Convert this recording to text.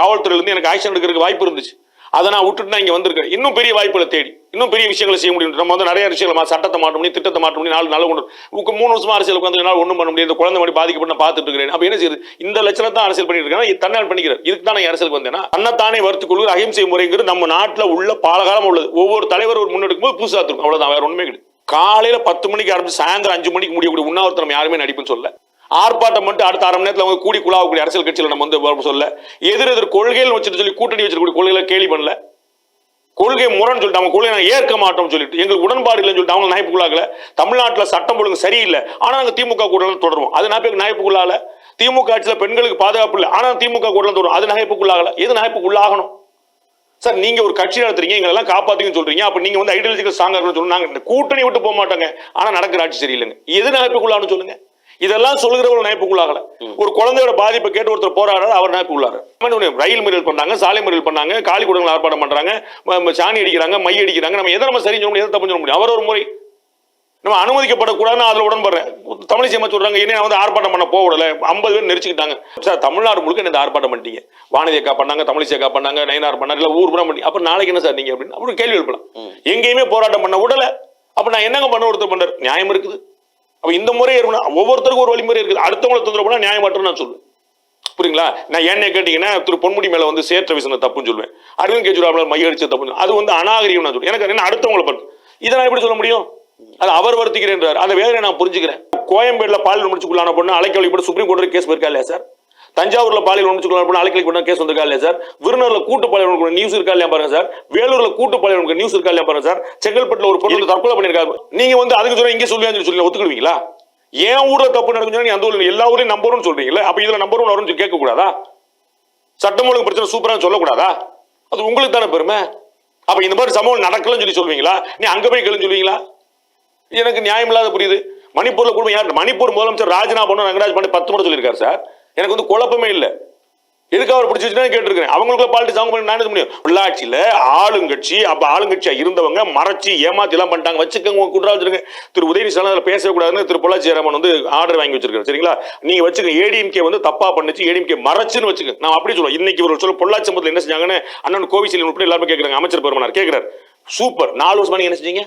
நான் எனக்கு ஆக்ஷன் எடுக்கிறதுக்கு வாய்ப்பு இருந்துச்சு. அதை நான் விட்டுட்டு நான் இங்கே வந்திருக்கேன். இன்னும் பெரிய வாய்ப்புகளை தேடி இன்னும் பெரிய விஷயங்களை செய்ய முடியும். நம்ம வந்து நிறைய விஷயங்களை மா- சட்டத்தை மாற்ற முடியும் திட்டத்தை மாற்ற முடியும் நாலு நல்ல கொண்டு மூணு வருஷமா அரசியல் வந்து என்னால் ஒன்றும் பண்ண முடியாது. இந்த குழந்தை மாதிரி பாதிக்கப்பட்டு பார்த்துட்டு இருக்கிறேன். அப்போ என்ன செய்யுது? இந்த லட்சணத்தை தான் அரசியல் பண்ணிட்டு இருக்கேன் இது தன்னால் பண்ணிக்கிறார். இதுக்கு தான் நான் அரசியலுக்கு வந்தேன்னா தன்னைத்தானே வருத்திக் கொள்கிற அகிம்சை முறைங்கிறது நம்ம நாட்டில் உள்ள பாலகாலம் உள்ளது. ஒவ்வொரு தலைவர் ஒரு முன்னெடுக்கும் போது புதுசாக இருக்கும் அவ்வளோதான் வேற ஒன்றுமே கிடையாது. காலையில் பத்து மணிக்கு ஆரம்பிச்சு சாயந்தரம் அஞ்சு மணிக்கு முடியக்கூடிய உண்ணாவிரதம் நம்ம யாருமே நடிப்புன்னு சொல்ல ஆர்ப்பாட்டம் மட்டும் அடுத்த அரை மணி நேரத்தில் அவங்க கூடி குழாவக்கூடிய அரசியல் கட்சியில் நம்ம வந்து சொல்ல. எதிர் எதிர் கொள்கைகள் வச்சுட்டு சொல்லி கூட்டணி வச்சிருக்கக்கூடிய கொள்கைகளை கேள்வி பண்ணல. கொள்கை முரண்னு சொல்லிட்டு அவங்க கொள்கை நாங்கள் ஏற்க மாட்டோம்னு சொல்லிட்டு எங்களுக்கு உடன்பாடு இல்லைன்னு சொல்லிட்டு அவங்க நாய்ப்புக்குள்ளாகல தமிழ்நாட்டில் சட்டம் ஒழுங்கு சரியில்லை. ஆனால் நாங்கள் திமுக கூட்டம் தொடருவோம். அது நாய்ப்பு நாய்ப்புக்குள்ளால திமுக ஆட்சியில் பெண்களுக்கு பாதுகாப்பு இல்லை. ஆனால் திமுக கூட்டம் தொடரும். அது நகைப்புக்குள்ளாகல எது நகைப்புக்குள்ளாகணும் சார் நீங்க ஒரு கட்சி நடத்துறீங்க எங்களெல்லாம் காப்பாத்துங்கன்னு சொல்றீங்க. அப்ப நீங்க வந்து ஐடியாலஜிக்கல் ஸ்ட்ராங்கா இருக்கணும்னு சொல்லுங்க நாங்க கூட்டணி விட்டு போக மாட்டோங்க. ஆனா நடக்கிற ஆட்சி சரியில்லைங்க எது நகைப்புக்குள்ளான்னு சொல்லுங்க. இதெல்லாம் சொல்லுகிறவங்க நகைப்புக்குள்ளாகல ஒரு குழந்தையோட பாதிப்பை கேட்டு ஒருத்தர் போராடுறாரு அவர் நகைப்புள்ளாரு ரயில் மறியல் பண்ணாங்க சாலை மறியல் பண்ணாங்க காலி குடங்கள் ஆர்ப்பாட்டம் பண்றாங்க சாணி அடிக்கிறாங்க மை அடிக்கிறாங்க நம்ம எதை நம்ம சரி சொல்ல முடியும் எதை தப்பு சொல்ல முடியும்? அவர் ஒரு முறை. நம்ம அனுமதிக்கப்படக்கூடாதுன்னு அதில் உடன்படுறேன். தமிழிசை அம்மா சொல்றாங்க என்ன வந்து ஆர்ப்பாட்டம் பண்ண போகல ஐம்பது பேர் நெரிச்சுக்கிட்டாங்க. சார் தமிழ்நாடு முழுக்க இந்த ஆர்ப்பாட்டம் பண்ணிட்டீங்க. வானதி அக்கா பண்ணாங்க தமிழிசை அக்கா பண்ணாங்க நயனார் பண்ணாங்க இல்லை ஊர் புறம் பண்ணி அப்புறம் நாளைக்கு என்ன சார் நீங்க அப்படின்னு அப்படி கேள்வி எழுப்பலாம் எங்கேயுமே போராட்டம் பண்ண விடல. அப்ப நான் என்னங்க பண்ண ஒருத்தர் பண்றாரு? நியாயம் இருக்குது. அப்போ இந்த முறை இருக்கணும் ஒவ்வொருத்தருக்கும் ஒரு வழிமுறை இருக்குது. அடுத்தவங்களை தொந்தரவு பண்ணால் நியாயம் மட்டும் நான் சொல்லுவேன் புரியுங்களா? நான் என்ன கேட்டீங்கன்னா திரு பொன்முடி மேலே வந்து சேற்ற விசனை தப்புன்னு சொல்லுவேன் அரவிந்த் கெஜ்ரிவால் மைய மையடிச்ச தப்புன்னு அது வந்து அநாகரிகம் நான் சொல்லுவேன் எனக்கு என்ன அடுத்தவங்களை பண்ணு இதை நான் எப்படி சொல்ல முடியும்? அது அவர் வருத்திக்கிறேன்றார். அந்த வேலையை நான் புரிஞ்சுக்கிறேன். கோயம்பேட்டில் பாலியல் முடிச்சுக்குள்ளான பொண்ணு அலைக்கவலை சுப்ரீம் கோர்ட்டில் கேஸ் போயிருக்கா இல்லையா சார்? தஞ்சாவூர்ல பாலியல் ஒன்று பொண்ணு அலைக்கலை பண்ண கேஸ் வந்திருக்கா இல்லையா சார் விருநூர்ல கூட்டு பாலியல் நியூஸ் இருக்கா இல்லையா பாருங்க சார் வேலூர்ல கூட்டு பாலியல் நியூஸ் இருக்கா இல்லையா பாருங்க சார் செங்கல்பட்டுல ஒரு பொண்ணு தற்கொலை பண்ணிருக்காரு நீங்க வந்து அதுக்கு சொல்ல இங்க சொல்லுவீங்கன்னு சொல்லி ஒத்துக்கிடுவீங்களா? ஏன் ஊர்ல தப்பு நடக்கும் நீ அந்த ஊர்ல எல்லா ஊர்லயும் நம்பர் ஒன் சொல்றீங்களா அப்ப இதுல நம்பர் ஒன் வரும்னு கேட்க கூடாதா சட்டம் ஒழுங்கு பிரச்சனை சூப்பரா சொல்லக்கூடாதா? அது உங்களுக்கு தானே பெருமை? அப்ப இந்த மாதிரி சம்பவம் நடக்கலன்னு சொல்லி சொல்வீங்களா நீ அங்க போய் கேளுன்னு சொல்லுவீங்களா? எனக்கு நியாயம் இல்லாத புரியுது. மணிப்பூர்ல குடும்பம் யார் மணிப்பூர் முதலமைச்சர் ராஜினாமா பண்ண ரங்கராஜ் பண்ணி பத்து முறை சொல்லியிருக்காரு சார் எனக்கு வந்து குழப்பமே இல்லை. எதுக்கு அவர் பிடிச்சி வச்சுன்னா கேட்டிருக்கேன் அவங்களுக்குள்ள பாலிட்டிக்ஸ் அவங்க பண்ணி நான் என்ன முடியும் உள்ளாட்சியில் ஆளுங்கட்சி அப்போ ஆளுங்கட்சியாக இருந்தவங்க மறைச்சி ஏமாத்தி எல்லாம் பண்ணிட்டாங்க. வச்சுக்கோங்க குற்றா வச்சிருங்க திரு உதயநிதி ஸ்டாலின் அதில் கூடாதுன்னு திரு பொள்ளாச்சி ஜெயராமன் வந்து ஆர்டர் வாங்கி வச்சிருக்காரு. சரிங்களா? நீங்கள் வச்சுக்க ஏடிஎம்கே வந்து தப்பா பண்ணுச்சு ஏடிஎம்கே மறைச்சுன்னு வச்சுக்க நான் அப்படி சொல்லுவேன் இன்னைக்கு ஒரு சொல்ல பொள்ளாச்சி சம்பவத்தில் என்ன செஞ்சாங்கன்னு அண்ணன் கோவிசீலன் உட்பட எல்லாருமே கேட்குறாங்க அமைச்சர் பெருமனார் கேட்குறாரு சூப்பர். நாலு வருஷமா நீங்க என்ன செஞ்சீங்க?